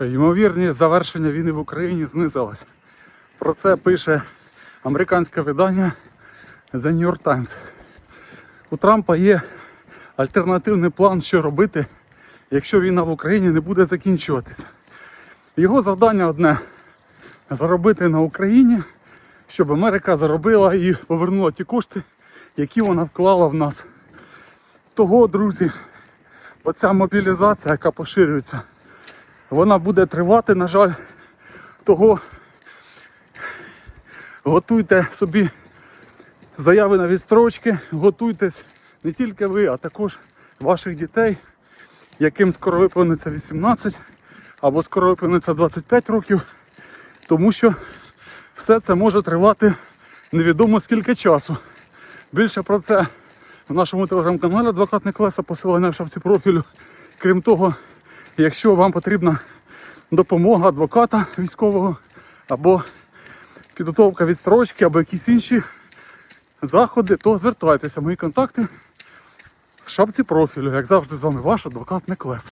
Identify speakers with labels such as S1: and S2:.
S1: Ймовірність завершення війни в Україні знизилась. Про це пише американське видання The New York Times. У Трампа є альтернативний план, що робити, якщо війна в Україні не буде закінчуватися. Його завдання одне заробити на Україні, щоб Америка заробила і повернула ті кошти, які вона вклала в нас. Того, друзі, оця мобілізація, яка поширюється, вона буде тривати, на жаль, того готуйте собі заяви на відстрочки, готуйтесь не тільки ви, а також ваших дітей, яким скоро виповниться 18 або скоро виповниться 25 років, тому що все це може тривати невідомо скільки часу. Більше про це в нашому телеграм-каналі Адвокат Неклеса, посилання в шапці профілю. Крім того, якщо вам потрібна допомога адвоката військового або підготовка відстрочки, або якісь інші заходи, то звертайтеся. Мої контакти в шапці профілю. Як завжди, з вами ваш адвокат Неклес.